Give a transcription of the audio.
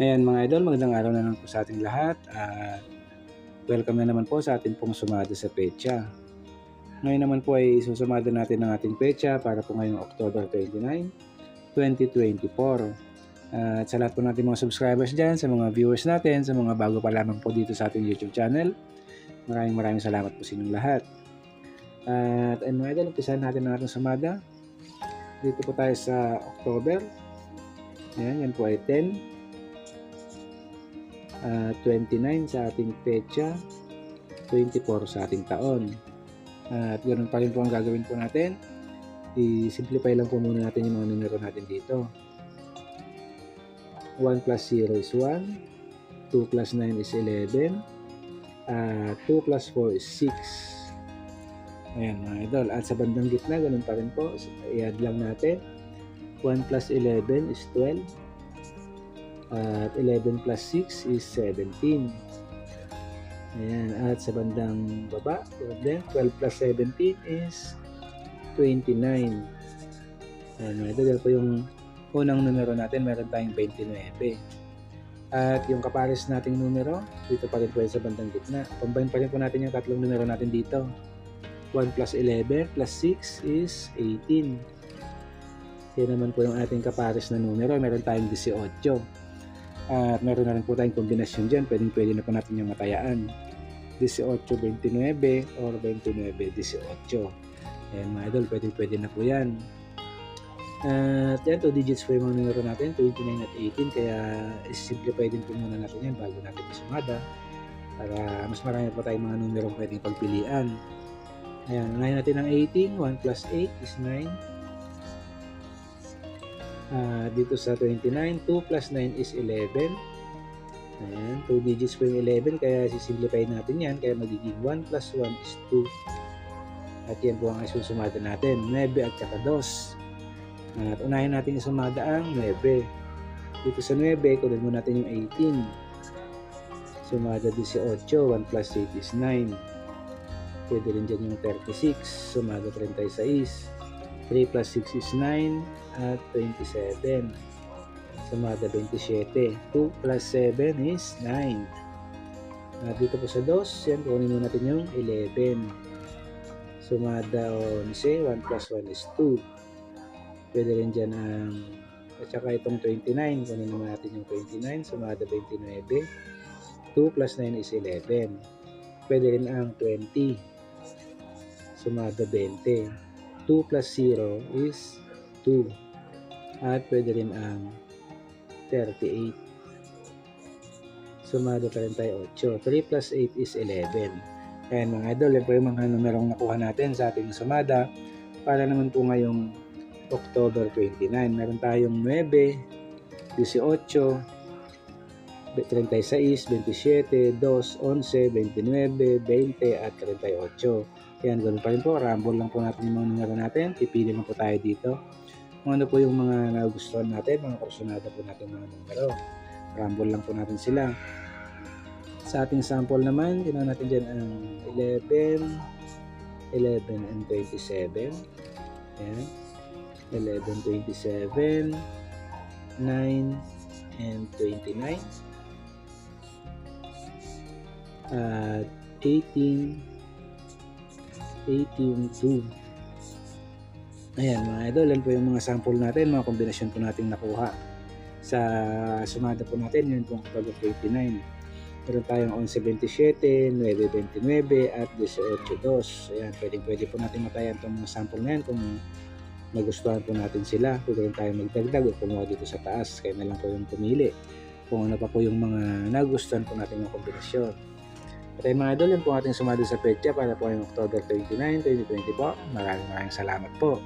Ayan mga idol, magandang araw na naman po sa ating lahat at welcome na naman po sa ating pong sumada sa pecha. Ngayon naman po ay susumada natin ang ating pecha para po ngayong October 29, 2024. At sa lahat po natin mga subscribers dyan, sa mga viewers natin, sa mga bago pa lamang po dito sa ating YouTube channel, maraming maraming salamat po sa inyong lahat. At ayun mga idol, umpisahan natin ang ating sumada. Dito po tayo sa October. Ayan, yan po ay 10, ah, 29 sa ating pecha, 24 sa ating taon. At ganoon pa rin po ang gagawin po natin. I-simplify lang po muna natin yung mga numero natin dito. 1 plus 0 is 1, 2 plus 9 is 11, ah 2 plus 4 is 6. Ayan mga idol. At sa bandang gitna, ganun pa rin po. I-add lang natin. 1 plus 11 is 12. At 11 plus 6 is 17. Ayan. At sa bandang baba, then 12 plus 17 is 29. Ayan. mga idol. Dahil po yung unang numero natin, meron tayong 29. At yung kapares nating numero, dito pa rin po sa bandang gitna. Combine pa rin po natin yung tatlong numero natin dito. 1 plus 11 plus 6 is 18. Yan naman po yung ating kapares na numero. Meron tayong 18. At meron na rin po tayong kombinasyon dyan. Pwedeng pwede na po natin yung matayaan. 18-29 or 29-18. Ayan mga idol, pwede pwede na po yan. At yan, 2 digits po yung mga numero natin, 29 at 18. Kaya simplify din po muna natin yan bago natin isumada. Para mas marami po tayong mga numero pwedeng pagpilian. Ayan, ngayon natin ang 18. 1 plus 8 is 9. Ah, dito sa 29, 2 plus 9 is 11. Ayan, 2 digits po yung 11, kaya sisimplify natin yan. Kaya magiging 1 plus 1 is 2. At yan po ang isusumada natin, 9 at saka 2. At unahin natin isumada ang 9. Dito sa 9, kunin mo natin yung 18. Sumada 18, 1 plus 8 is 9. Pwede rin dyan yung 36, sumada 36. 3 plus 6 is 9 at 27. Sumada 27. 2 plus 7 is 9. At dito po sa 2, yan, kunin mo natin yung 11. Sumada 11. 1 plus 1 is 2. Pwede rin dyan ang at saka itong 29. Kunin naman natin yung 29. Sumada 29. 2 plus 9 is 11. Pwede rin ang 20. Sumada 20. 2 plus 0 is 2. At pwede rin ang 38. Sumado pa rin tayo 8. 3 plus 8 is 11. Ayan mga idol, yan po yung mga numerong nakuha natin sa ating sumada para naman po ngayong October 29. Meron tayong 9, 18, 36, 27, 2, 11, 29, 20 at 38. Yan, ganun pa rin po. Rumble lang po natin yung mga numero natin. Pipili lang po tayo dito. Kung ano po yung mga nagustuhan natin, mga kursunada po natin mga numero. Rumble lang po natin sila. Sa ating sample naman, ginawa natin dyan ang 11, 11 and 27. Ayan. 11, 27, 9, and 29. At 18, 18, 2. Ayan mga idol, yan po yung mga sample natin, mga kombinasyon po natin nakuha. Sa sumada po natin, yun po ang October 29. Meron tayong 11.27, 9.29 at 18.2. Ayan, pwede, pwede po natin matayan itong mga sample na yan kung nagustuhan po natin sila. Pwede rin tayo magdagdag o kumuha dito sa taas. Kaya na lang po yung pumili kung ano pa po yung mga nagustuhan po natin mga kombinasyon. At ay mga idol, yun po ating sumado sa petya para po ngayong October 29, 2020 po. Maraming maraming salamat po.